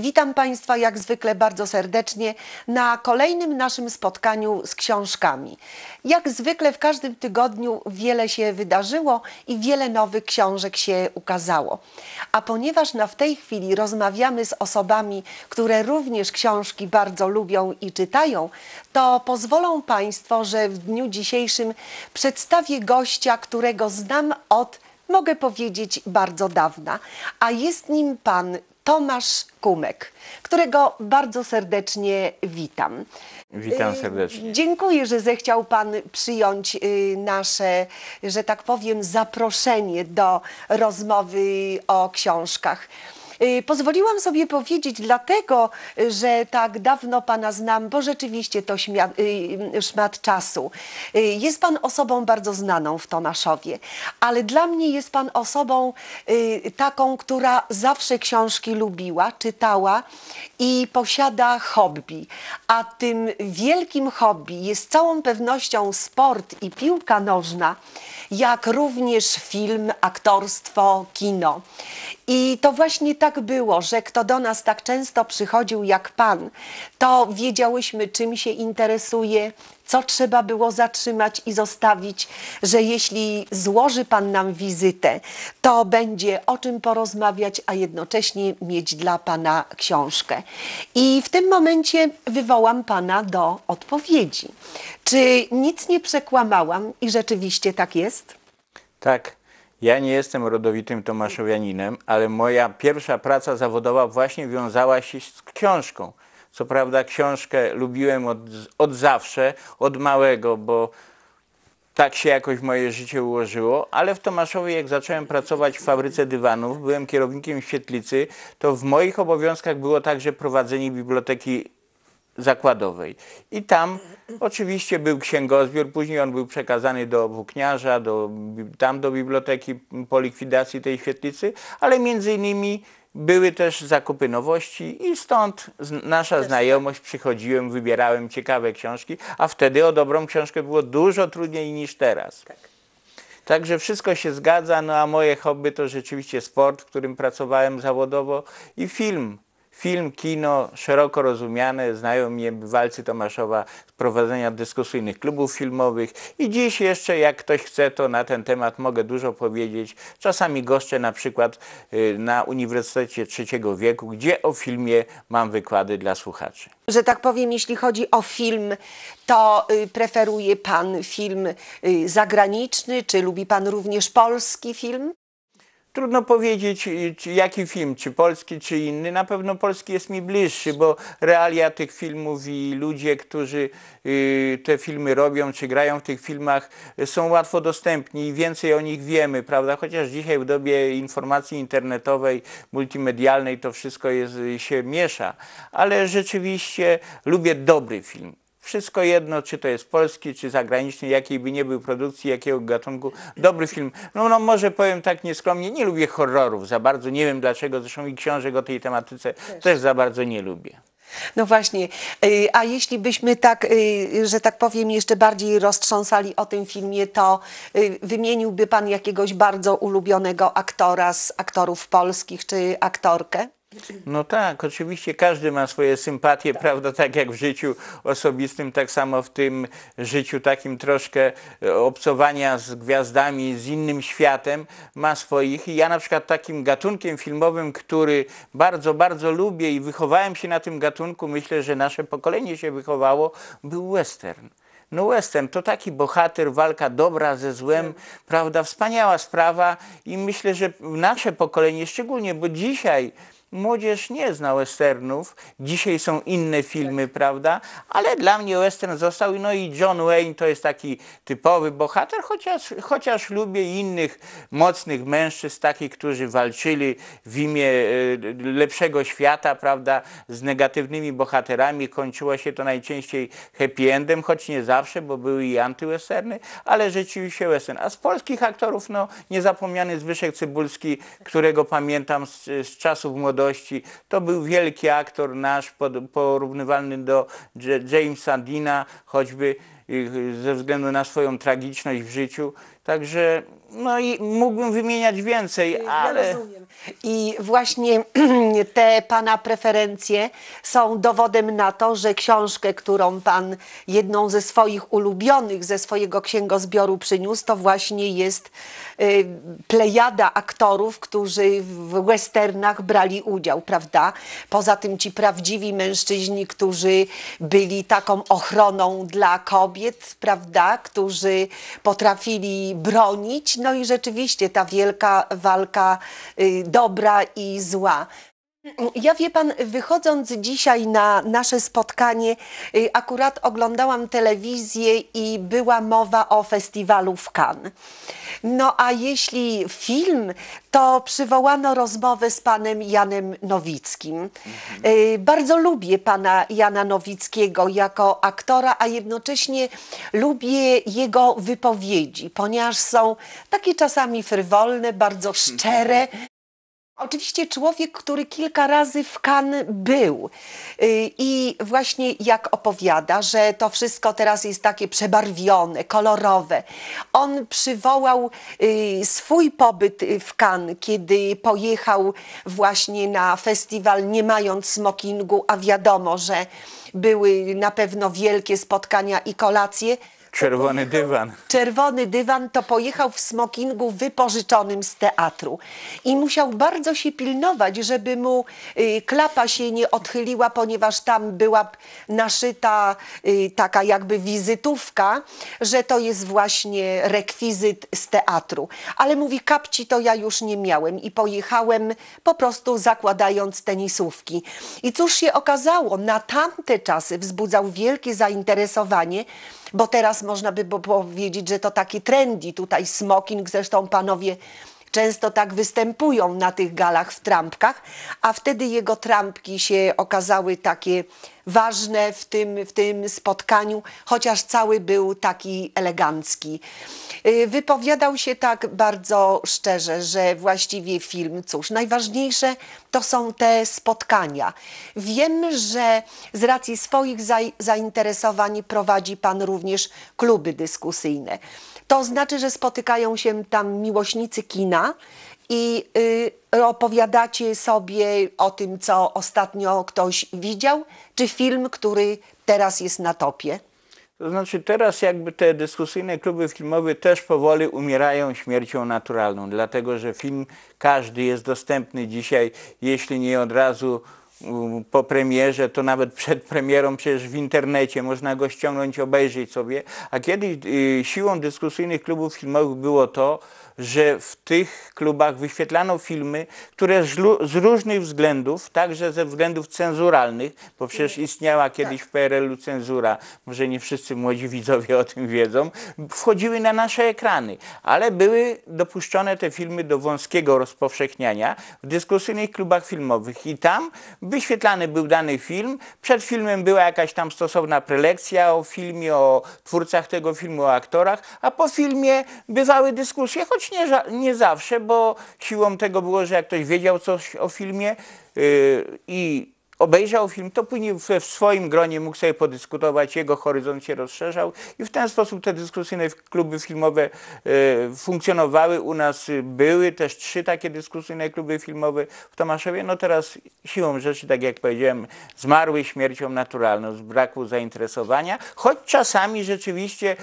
Witam Państwa jak zwykle bardzo serdecznie na kolejnym naszym spotkaniu z książkami. Jak zwykle w każdym tygodniu wiele się wydarzyło i wiele nowych książek się ukazało. A ponieważ na w tej chwili rozmawiamy z osobami, które również książki bardzo lubią i czytają, to pozwolą Państwo, że w dniu dzisiejszym przedstawię gościa, którego znam od mogę powiedzieć bardzo dawna, a jest nim pan Tomasz Kumek, którego bardzo serdecznie witam. Witam Y, serdecznie. Dziękuję, że zechciał Pan przyjąć y, nasze, że tak powiem, zaproszenie do rozmowy o książkach. Y, Pozwoliłam sobie powiedzieć dlatego, że tak dawno Pana znam, bo rzeczywiście to śmia- y, szmat czasu. Y, Jest Pan osobą bardzo znaną w Tomaszowie, ale dla mnie jest Pan osobą y, taką, która zawsze książki lubiła, czytała i posiada hobby. A tym wielkim hobby jest całą pewnością sport i piłka nożna, jak również film, aktorstwo, kino. I to właśnie tak było, że kto do nas tak często przychodził jak Pan, to wiedziałyśmy, czym się interesuje, co trzeba było zatrzymać i zostawić, że jeśli złoży Pan nam wizytę, to będzie o czym porozmawiać, a jednocześnie mieć dla Pana książkę. I w tym momencie wywołam Pana do odpowiedzi. Czy nic nie przekłamałam i rzeczywiście tak jest? Tak, ja nie jestem rodowitym Tomaszowianinem, ale moja pierwsza praca zawodowa właśnie wiązała się z książką. Co prawda książkę lubiłem od, od zawsze, od małego, bo tak się jakoś moje życie ułożyło, ale w Tomaszowie jak zacząłem pracować w fabryce dywanów, byłem kierownikiem świetlicy, to w moich obowiązkach było także prowadzenie biblioteki zakładowej. I tam oczywiście był księgozbiór, później on był przekazany do włókniarza, do, tam do biblioteki po likwidacji tej świetlicy, ale między innymi były też zakupy nowości i stąd nasza znajomość, przychodziłem, wybierałem ciekawe książki, a wtedy o dobrą książkę było dużo trudniej niż teraz. Także wszystko się zgadza, no a moje hobby to rzeczywiście sport, w którym pracowałem zawodowo i film. Film, kino, szeroko rozumiane, znają mnie bywalcy Tomaszowa z prowadzenia dyskusyjnych klubów filmowych i dziś jeszcze, jak ktoś chce, to na ten temat mogę dużo powiedzieć. Czasami goszczę na przykład y, na Uniwersytecie Trzeciego Wieku, gdzie o filmie mam wykłady dla słuchaczy. że tak powiem, jeśli chodzi o film, to y, preferuje Pan film y, zagraniczny, czy lubi Pan również polski film? Trudno powiedzieć, y, jaki film, czy polski, czy inny. Na pewno polski jest mi bliższy, bo realia tych filmów i ludzie, którzy y, te filmy robią, czy grają w tych filmach, są łatwo dostępni i więcej o nich wiemy, prawda? Chociaż dzisiaj w dobie informacji internetowej, multimedialnej to wszystko jest, y, się miesza. Ale rzeczywiście lubię dobry film. Wszystko jedno, czy to jest polski, czy zagraniczny, jakiej by nie był produkcji, jakiego gatunku. Dobry film. No, no może powiem tak nieskromnie, nie lubię horrorów za bardzo. Nie wiem dlaczego, zresztą i książek o tej tematyce też, za bardzo nie lubię. No właśnie, y, a jeśli byśmy tak, y, że tak powiem, jeszcze bardziej roztrząsali o tym filmie, to y, wymieniłby Pan jakiegoś bardzo ulubionego aktora z aktorów polskich, czy aktorkę? No tak, oczywiście każdy ma swoje sympatie, prawda, tak jak w życiu osobistym, tak samo w tym życiu takim troszkę e, obcowania z gwiazdami, z innym światem ma swoich. I ja na przykład takim gatunkiem filmowym, który bardzo, bardzo lubię i wychowałem się na tym gatunku, myślę, że nasze pokolenie się wychowało, był western. No western to taki bohater, walka dobra ze złem, prawda, wspaniała sprawa i myślę, że nasze pokolenie szczególnie, bo dzisiaj Młodzież nie zna westernów, dzisiaj są inne filmy, prawda? Ale dla mnie western został, no i John Wayne to jest taki typowy bohater, chociaż, chociaż lubię innych mocnych mężczyzn, takich, którzy walczyli w imię e, lepszego świata, prawda? Z negatywnymi bohaterami. Kończyło się to najczęściej happy endem, choć nie zawsze, bo były i antywesterny, ale rzeczywiście western. A z polskich aktorów, no niezapomniany Zbyszek Cybulski, którego pamiętam z, z czasów młodości, to był wielki aktor nasz, porównywalny do Jamesa Dina, choćby y, ze względu na swoją tragiczność w życiu. Także no i mógłbym wymieniać więcej, ale... Ja rozumiem. I właśnie te pana preferencje są dowodem na to, że książkę, którą pan jedną ze swoich ulubionych ze swojego księgozbioru przyniósł, to właśnie jest y, plejada aktorów, którzy w westernach brali udział, prawda? Poza tym ci prawdziwi mężczyźni, którzy byli taką ochroną dla kobiet, prawda? Którzy potrafili bronić. No i rzeczywiście ta wielka walka y, dobra i zła. Ja wie pan, wychodząc dzisiaj na nasze spotkanie, y, akurat oglądałam telewizję i była mowa o festiwalu w Cannes. No a jeśli film, to przywołano rozmowę z panem Janem Nowickim. Y, Bardzo lubię pana Jana Nowickiego jako aktora, a jednocześnie lubię jego wypowiedzi, ponieważ są takie czasami frywolne, bardzo szczere. Oczywiście człowiek, który kilka razy w Cannes był Y, i właśnie jak opowiada, że to wszystko teraz jest takie przebarwione, kolorowe. On przywołał y, swój pobyt w Cannes, kiedy pojechał właśnie na festiwal nie mając smokingu, a wiadomo, że były na pewno wielkie spotkania i kolacje. Czerwony dywan. Czerwony dywan to pojechał w smokingu wypożyczonym z teatru i musiał bardzo się pilnować, żeby mu y, klapa się nie odchyliła, ponieważ tam była naszyta y, taka jakby wizytówka, że to jest właśnie rekwizyt z teatru. Ale mówi, kapci to ja już nie miałem i pojechałem po prostu zakładając tenisówki. I cóż się okazało, na tamte czasy wzbudzał wielkie zainteresowanie, bo teraz można by powiedzieć, że to taki trendy tutaj smoking, zresztą panowie często tak występują na tych galach w trampkach, a wtedy jego trampki się okazały takie ważne w tym, w tym spotkaniu, chociaż cały był taki elegancki. Y, Wypowiadał się tak bardzo szczerze, że właściwie film, cóż, najważniejsze to są te spotkania. Wiem, że z racji swoich zai- zainteresowań prowadzi Pan również kluby dyskusyjne. To znaczy, że spotykają się tam miłośnicy kina i y, opowiadacie sobie o tym, co ostatnio ktoś widział, czy film, który teraz jest na topie. To znaczy teraz jakby te dyskusyjne kluby filmowe też powoli umierają śmiercią naturalną, dlatego że film każdy jest dostępny dzisiaj, jeśli nie od razu po premierze, to nawet przed premierą przecież w internecie można go ściągnąć, obejrzeć sobie. A kiedyś y, siłą dyskusyjnych klubów filmowych było to, że w tych klubach wyświetlano filmy, które z, różnych względów, także ze względów cenzuralnych, bo przecież istniała kiedyś w PRL-u cenzura, może nie wszyscy młodzi widzowie o tym wiedzą, wchodziły na nasze ekrany, ale były dopuszczone te filmy do wąskiego rozpowszechniania w dyskusyjnych klubach filmowych i tam wyświetlany był dany film, przed filmem była jakaś tam stosowna prelekcja o filmie, o twórcach tego filmu, o aktorach, a po filmie bywały dyskusje, choć nie, nie zawsze, bo siłą tego było, że jak ktoś wiedział coś o filmie yy, i obejrzał film, to później w, swoim gronie mógł sobie podyskutować, jego horyzont się rozszerzał i w ten sposób te dyskusyjne kluby filmowe e, funkcjonowały. U nas y, były też trzy takie dyskusyjne kluby filmowe w Tomaszowie. No teraz siłą rzeczy, tak jak powiedziałem, zmarły śmiercią naturalną z braku zainteresowania, choć czasami rzeczywiście